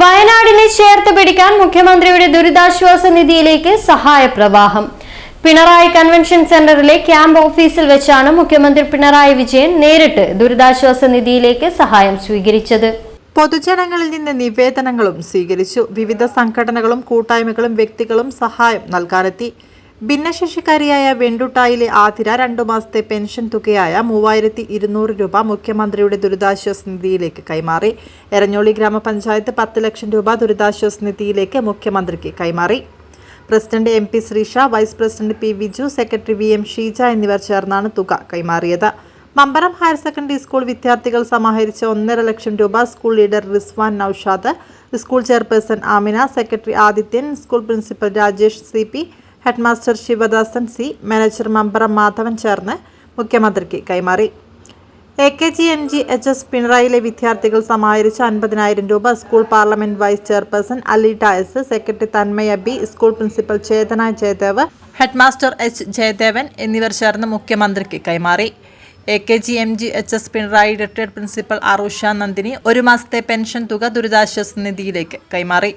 വയനാടിനെ ചേർത്ത് പിടിക്കാൻ മുഖ്യമന്ത്രിയുടെ ദുരിതാശ്വാസ നിധിയിലേക്ക് സഹായ പ്രവാഹം. പിണറായി കൺവെൻഷൻ സെന്ററിലെ ക്യാമ്പ് ഓഫീസിൽ വെച്ചാണ് മുഖ്യമന്ത്രി പിണറായി വിജയൻ നേരിട്ട് ദുരിതാശ്വാസ നിധിയിലേക്ക് സഹായം സ്വീകരിച്ചത്. പൊതുജനങ്ങളിൽ നിന്ന് നിവേദനങ്ങളും സ്വീകരിച്ചു. വിവിധ സംഘടനകളും കൂട്ടായ്മകളും വ്യക്തികളും സഹായം നൽകാനെത്തി. ഭിന്നശേഷിക്കാരിയായ വെണ്ടുട്ടായിലെ ആതിര രണ്ടു മാസത്തെ പെൻഷൻ തുകയായ മൂവായിരത്തി ഇരുന്നൂറ് രൂപ മുഖ്യമന്ത്രിയുടെ ദുരിതാശ്വാസ നിധിയിലേക്ക് കൈമാറി. എരഞ്ഞോളി ഗ്രാമപഞ്ചായത്ത് പത്ത് ലക്ഷം രൂപ ദുരിതാശ്വാസ നിധിയിലേക്ക് മുഖ്യമന്ത്രിക്ക് കൈമാറി. President M P Sreesha vice president P Viju secretary V M Sheeja എന്നിവർ ചേർന്നാണ് തുക കൈമാറിയത്. മമ്പറം ഹയർ സെക്കൻഡറി സ്കൂൾ വിദ്യാർത്ഥികൾ സമാഹരിച്ച ഒന്നര ലക്ഷം രൂപ school leader Rizwan Naushad school chairperson Amina secretary Adithyan school principal Rajesh C headmaster Sivadasan C. Manager Mambaram Madhavan ചേർന്ന് മുഖ്യമന്ത്രിക്ക് കൈമാറി. A. K. G. M. G. H. S. പിണറായിലെ വിദ്യാർത്ഥികൾ സമാഹരിച്ച അൻപതിനായിരം രൂപ school parliament vice chairperson Ali ടായസ് secretary Thanmaya B. School principal Chethana Jayadev headmaster H. Jayadevan എന്നിവർ ചേർന്ന് മുഖ്യമന്ത്രിക്ക് കൈമാറി. A. K. G. M. G. H. S. Pinarayi retired principal Arusha Nandini ഒരു മാസത്തെ പെൻഷൻ തുക ദുരിതാശ്വാസ നിധിയിലേക്ക് കൈമാറി.